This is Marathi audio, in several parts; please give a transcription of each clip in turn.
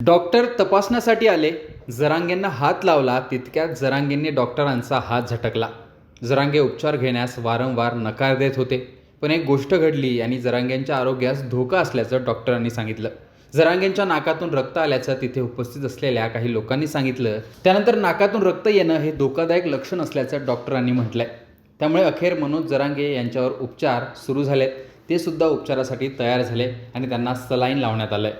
डॉक्टर तपासण्यासाठी आले. जरांगेंना हात लावला तितक्यात जरांगेंनी डॉक्टरांचा हात झटकला. जरांगे उपचार घेण्यास वारंवार नकार देत होते. पण एक गोष्ट घडली आणि जरांगेंच्या आरोग्यास धोका असल्याचं डॉक्टरांनी सांगितलं. जरांगेंच्या नाकातून रक्त आल्याचं तिथे उपस्थित असलेल्या काही लोकांनी सांगितलं. त्यानंतर नाकातून रक्त येणं हे धोकादायक लक्षण असल्याचं डॉक्टरांनी म्हटलंय. त्यामुळे अखेर मनोज जरांगे यांच्यावर उपचार सुरू झालेत. ते सुद्धा उपचारासाठी तयार झाले आणि त्यांना सलाईन लावण्यात आलंय.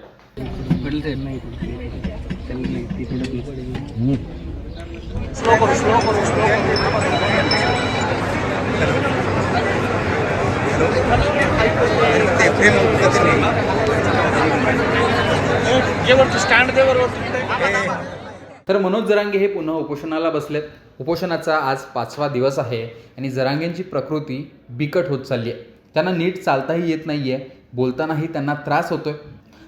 तर मनोज जरांगे हे पुन्हा उपोषणाला बसलेत. उपोषणाचा आज पाचवा दिवस आहे आणि जरांगेंची प्रकृती बिकट होत चालली आहे. त्यांना नीट चालताही येत नाही आहे बोलतानाही त्यांना त्रास होतोय.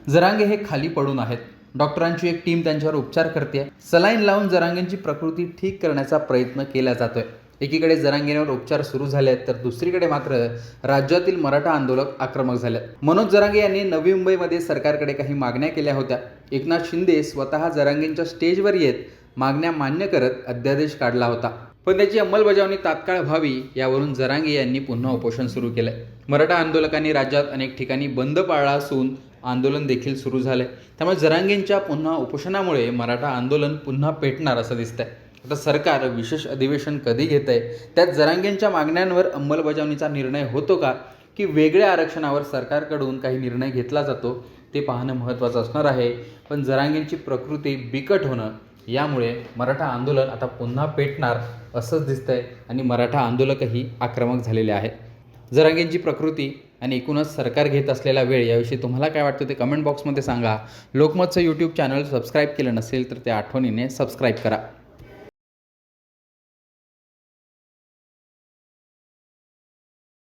जरांगे हे खाली पडून आहेत. डॉक्टरांची एक टीम त्यांच्यावर उपचार करते सलाईन लावून जरांगेंची प्रकृती ठीक करण्याचा प्रयत्न केला जातोय. एकीकडे जरांगेंवर उपचार सुरू झाले आहेत तर दुसरीकडे मात्र राज्यातील मराठा आंदोलक आक्रमक झाले आहेत. मनोज जरांगे यांनी नवी मुंबईमध्ये सरकारकडे काही मागण्या केल्या होत्या. एकनाथ शिंदे स्वतः जरांगेंच्या स्टेजवर येत मागण्या मान्य करत अध्यादेश काढला होता. पण त्याची अंमलबजावणी तात्काळ व्हावी यावरून जरांगे यांनी पुन्हा उपोषण सुरू केलंय. मराठा आंदोलकांनी राज्यात अनेक ठिकाणी बंद पाळला असून आंदोलन देखील सुरू झालं आहे त्यामुळे जरांगेंच्या पुन्हा उपोषणामुळे मराठा आंदोलन पुन्हा पेटणार असं दिसतंय. आता सरकार विशेष अधिवेशन कधी घेत आहे त्यात जरांगेंच्या मागण्यांवर अंमलबजावणीचा निर्णय होतो का? की वेगळ्या आरक्षणावर सरकारकडून काही निर्णय घेतला जातो ते पाहणं महत्त्वाचं असणार आहे. पण जरांगेंची प्रकृती बिकट होणं यामुळे मराठा आंदोलन आता पुन्हा पेटणार असंच दिसतंय आणि मराठा आंदोलकही आक्रमक झालेले आहेत. जरांगेंची प्रकृती आणि एकूणच सरकार घेत असलेला वेळ याविषयी तुम्हाला काय वाटतं ते कमेंट बॉक्समध्ये सांगा. लोकमतचं यूट्यूब चॅनल सबस्क्राईब केलं नसेल तर त्या आठवणीने सबस्क्राईब करा.